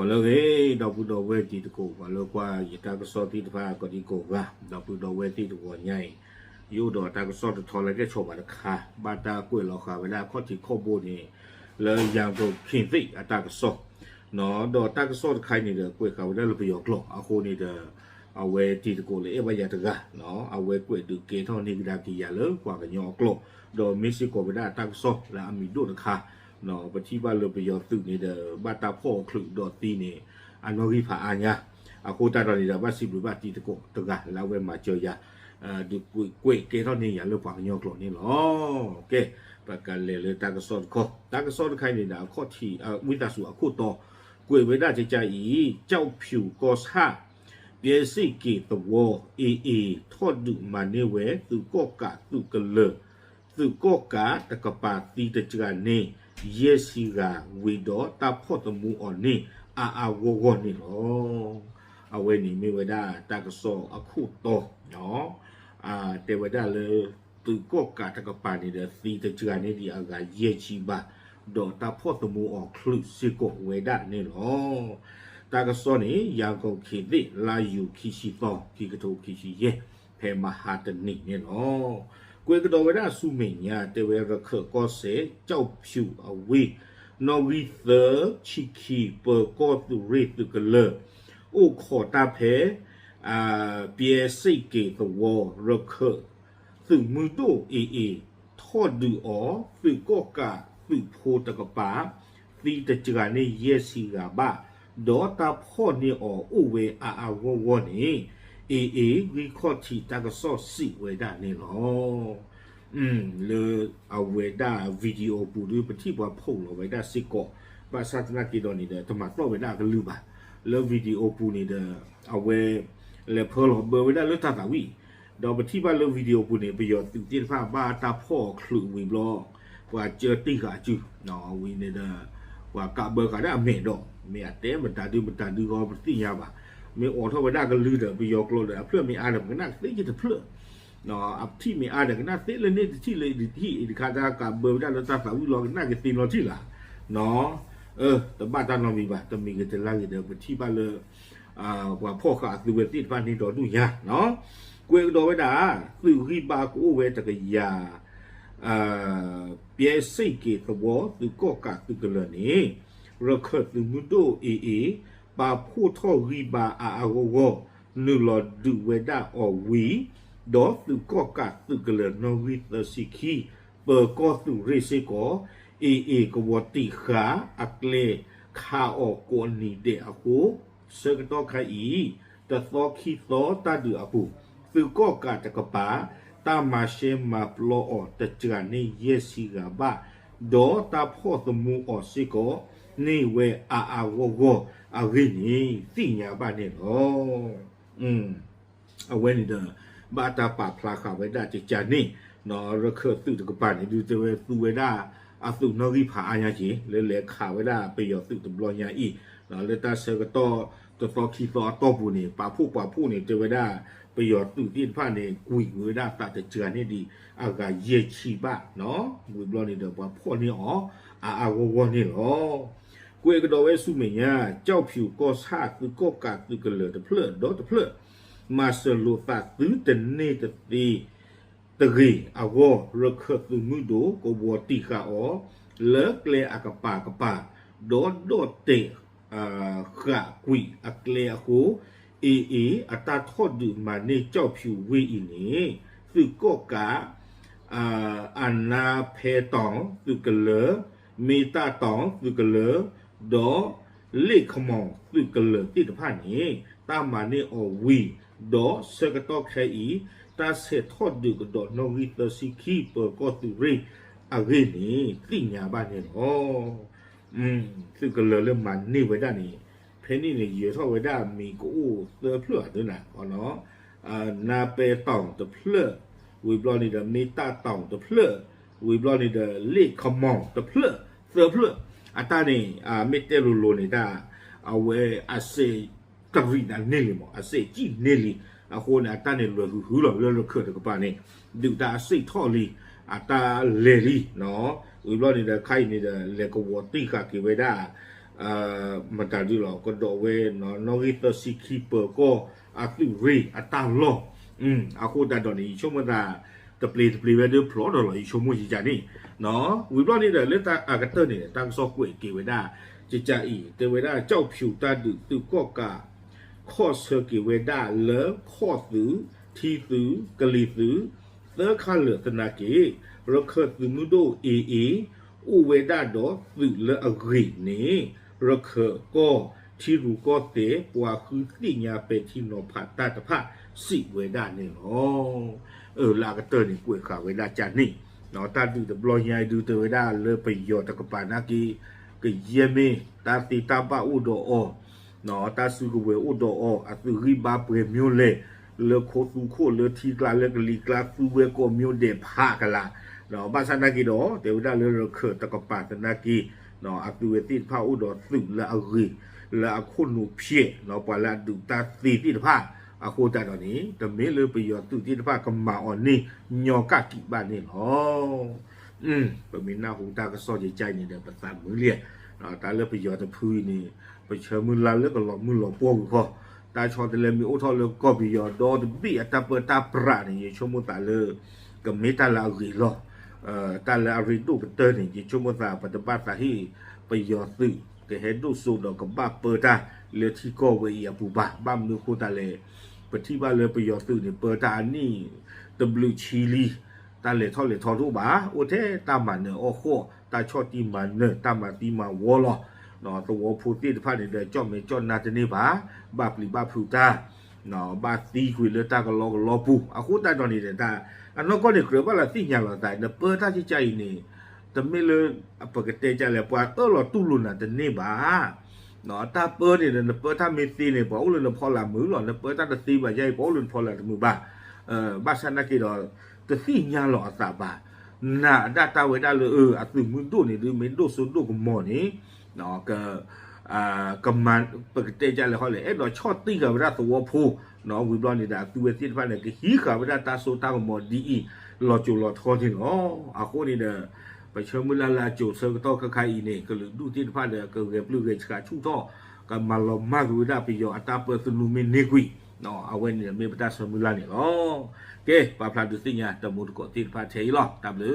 ဘောလောကေတော့ဘူးတော့ဝဲတီတကိုဘောလောကွာယတာကစောတီတဖာကတိကိုကတော့ဘူးတော့ဝဲတီတကိုညိုင်ယူတော့တာကစောတထော်လည်းချောပါတခါဘာတာကိုလောခါဝလာခေါတိခေါဖို့နေလဲရံတော့ခင်သိအတာကစောနော်တော့တာကစောခိုင်းနေတယ်ကိုခါဝလာလပြောကလောအခုနေတယ်အဝဲတီတကိုလေအဝရတကနော်အဝဲကွေတူကေထောနေကြတာကီရလောကွာကညောကလောတော့မက်ဆီကိုဝလာတာကစောလာအမီတို့တခါ နော်ပတိပါလပယောသူနေတဲ့ဘတာဖောခလုဒေါ်တီနေအနော်ဂီဖာအညာအခုတတော်နေတာဘစီဘဘတီတကိုတကလာဝဲမှာကြော်ရအဲဒီကွေကွေကေထောနေရလကွာကညောကလောနေလောကဲပကလေလေတက်ဆောခေါတက်ဆောခိုင်နေတာခေါတီအဝိတဆူအခုတော့ကွေဝဒကြကြဤကြောက်ဖြူကောဆာပြေစိတ်ကေတဝအေအေထော့ဒုမနေဝဲသူကော့ကသူကလသူကော့ကတကပါတီတကြနေ ယေစီကဝီတော့တဖို့တမှုအနေအာအာဝဝနေလောအဝဲနေမေဝဒတကဆောအခုတော့နော်အာတေဝဒလေသူကော့ကတကပါနေတဲ့တီတကြနေဒီအကယေချီပါတော့တဖို့တမှုအခလုစီကိုဝေဒနေလောတာကစောနေရာကုန်ခေတိလာယူခိရှိသောခိကတုခိရှိယေဖေမဟာတနိနေနော ကွေကတော်ဝရဆုမညာတေဝရခကောစေကြောက်ဖြူအဝေးနော်ဝီသချီခီပကောတူရေတုကလအိုခေါ်တာဖေအာပြေစိတ်ကေသဝရခသူမှုတို့အေအေထော့ဒူအောသူကောကသူဖိုးတကပါသီတကြကနေရက်စီကပါဒေါ်တာဖော့နေအောဥဝေအာအာဝဝနေ အေအေဝီခော့တီတကဆော့စီဝေဒနေလောอืมလေအဝေဒဗီဒီယိုပူလူပတိဘဖုံလောဝေဒစစ်ကောပါစတ်နာကီဒိုနေတဲ့တမတော့ဝေဒကလူပါလေဗီဒီယိုပူနေတဲ့အဝေလေဖောလောဘဝေဒလတာတာဝီတော့ပတိပါလေဗီဒီယိုပူနေပြီးတော့သူတင်ဖာဘာတာဖော့ခလူဝီဘလောကွာเจอတိကကျူနော်ဝီနေတဲ့ကွာကဘကဒါအမေတော့မေအတဲမတတူမတတူကောပတိရပါ မေအော်ထောဝဒကလူတယ်ပြီးရောကလို့တယ်အဖလမေအားတယ်ကနသိကြတယ်ဖလနော်အတိမေအားတယ်ကနသိလည်းနေတိလေဒီဒီခါတာကဘဝဒါလတာဖူလောကနကတင်လို့တိလားနော်เออตบะตานอมีบะตมีกะตลาเดปฏิบะเลอ่าว่าพ่อขาသူပဲတိပန်နေတော်သူညာနော်ကိုယ်တော်ဝဒသူခိပါကိုဝဲတကရာအာပြေစိတ်ကေသဘောသူကောကသူကလနေရခတ်သူမှုတို့အေအေ ပါဖို့ထောရီပါအာအဝဝနုလဒုဝဒအဝီဒေါ်သူကောကသူကလနောဝိသစီခီပကောသူရေစေကောအေအေကဝတိခာအကလေခါအောကိုနီတဲ့အခုစကတော့ခိုင်တသောခိသောတဒုအပူသူကောကတကပါတာမရှိမပလောအတကြနေယစီကဘာဒေါ်တာဖို့သမှုအစီကိုနေဝဲအာအာဝဝ အဝိနီတိညာပါနေတော့อืมအဝဲနေတာဘာတာပါဖလာခဝဲဒါကြကြနေနော်ရခသူတကပါနေဒီတဝဲသူဝဲဒါအသုနောဂိဖာအာညာကြီးလဲလဲခဝဲဒါပေယောသူတဘလောညာဤနော်လက်တာဆကတော့တသောခိသောတော့ဘူးနေပါဖို့ပါဖို့နေတဝဲဒါပယောသူတိဖာနေကွီဝဲဒါတာတကြနေဒီအကရေချီပါနော်ဝီဘလောနေတော့ဘာဖို့နေအောအာအာဝဝနေလော ကွေကတော်ဝဲစုမညာကြောက်ဖြူကောဆာသူကောကသူကလေတဖလတော့တဖလမဆလူဖတ်သူတနေတတိတရီအဝရခသူမှုဒိုကိုဘောတိခါအောလေကလေအကပါကပါဒေါ်ဒေါ်တေအာခါကွီအကလေအခုအေအေအတထော့ဒူမနေကြောက်ဖြူဝေးဤနေသူကောကအာအနာဖေတောင်သူကလေမေတာတောင်သူကလေ ဒေါ်လေခမောင်သူကလေတိတဖာနေတာမနေအဝီဒေါ်စကတော့ခဲဤတာစေထော့ဒူကဒေါ်နိုဂီတစီခီပကောတူရီအဂေနီတိညာပါနေတော့อืมသူကလေလေမနေဝဒနေဖဲနေနေရေထော့ဝဒမီကိုသဖလွတ်တယ်နာဟောနော်အာနာပေတောင်တဖလွတ်ဝေဘလနေတဲ့မေတာတောင်တဖလွတ်ဝေဘလနေတဲ့လေခမောင်တဖလွတ်သဖလွတ် အတနေအာမေတဲလိုလိုနေတာအဝဲအစေကဗီနာနေလီမအစေကြည့်နေလီအခုနာတနေလိုဟူဟူလောလောလောခတ်ကပါနေဒူတာစိတ်ထော်လီအတာလေလီနော်ဝီဘလော့နေတဲ့ခိုင်နေတဲ့လေကဝတိခကေဝေဒါအအာမတာဒီလောကဒဝဲ the play the play value plot တော့လို့ရှုံးမှုကြီးကြနေနော် we plot နေတဲ့လက်တာ actor နေတဲ့ tag software ကေဝဒကြကြဤတေဝဒကြောက်ဖြူတတ်သူသူကော့က course ကေဝဒ love course သူ ठी သူကလီသူသခါလသနာကေရခတ်သူမှုတို့ aa ဥဝေဒတော့သူလအဂိနေရခကော ชีรูก็เตปัวคือติญาเป็นที่นอผัดตาตะพะสิเวดาเนี่ยเนาะเออลากเตอร์นี่กวยขาเวดาจานี่เนาะตาดูตะบลอยายดูตะเวดาเลยไปยอตะกปานากีกิเยเมตาติตาปะอุดอเนาะตาสุกเวอุดออะตุริบาเปรมิวเลเลโคตุโคเลทีกลาเลกลีกลาสุเวก็มิวเดพากะละเนาะบาสนากีดอเตวดาเลเลเคตะกปาตนากีเนาะอะตุเวติพะอุดอสุละอะรี လာခုနုဖြစ်နော်ပလာဒုတာတိတိတဖာအခုတတော်နေတမေလပယောသူတိတဖာကမာအော်နေညောကတိပါနေလောอืมပမင်းနာဟူတာကစောကြကြိုက်နေတဲ့ပသမွေးလေနော်တာလပယောတဖူးနေပချမလာလကလောမလောပေါ်ခေါတာချောတလေမီအိုထော်လကောပီယောဒေါ်တပိအတပတာပရနေချုံမတာလကမေတာလာရီလောအဲတာလာရီတုပတဲနေချုံမတာပတပတ်တာဟီပယောသိ ke hedo so do ke ba perta le ti ko we ya bu ba ba mu ko ta le pati ba le pe yo tu ni perta ni w chili ta le tho le tho ru ba o the ta ma ne o kho ta cho ti ma ne ta ma ti ma wo lo နော်သဝဖို့တိတဖတ်နေတဲ့ကြော့မေကြော့နာတနေ့ပါဘပလီဘဖူတာနော်ဘာတီခွေလတာကလောလောပူအခုတတ်တော်နေတဲ့ဒါအနောက်ကနေကြပါလားသိညာလာတိုင်းပတာချိချိုင်နေ တမီလအပကတဲကြလေပွာတော့လောတူလုံနာတနေပါနော်တာပေါ်နေတဲ့ပေါ်တာမေတီနေပေါ်လို့ဖော်လာမှုလို့ပေါ်တာတသိပါရိုက်ပေါ်လို့ဖော်လာမှုပါအဲဘာသာနာကေတော့တသိညာလောအသာပါနာဒတာဝေဒါလို့အသူမှုတို့နေဒီမင်းတို့စုတို့ကမော်နေနော်ကအာကမန်ပကတဲကြလေဟောလေအဲ့တော့ချော့တိကဗရသဝဖိုးနော်ဝီဘလနေတာသူဝေစစ်ဖတ်လေခီကဗရတာဆိုတာကမော်ဒီလော်ချူလော်ထောင်းနေနော်အခုနေတဲ့ ပချမလာလာကျိုဆကတော့ခခိုင်နေကလူဒုတိဖတ်လေကကေပလူကေချာချူတော့ကမလောမဂူဒါပီယောအတာပသလူမီနေကွီနော်အဝဲနေမေပတာဆမူလာနေနော်ကဲပါဖလာဒုစိညာတမှုတကိုတိဖတ်ချေလောတဘလူ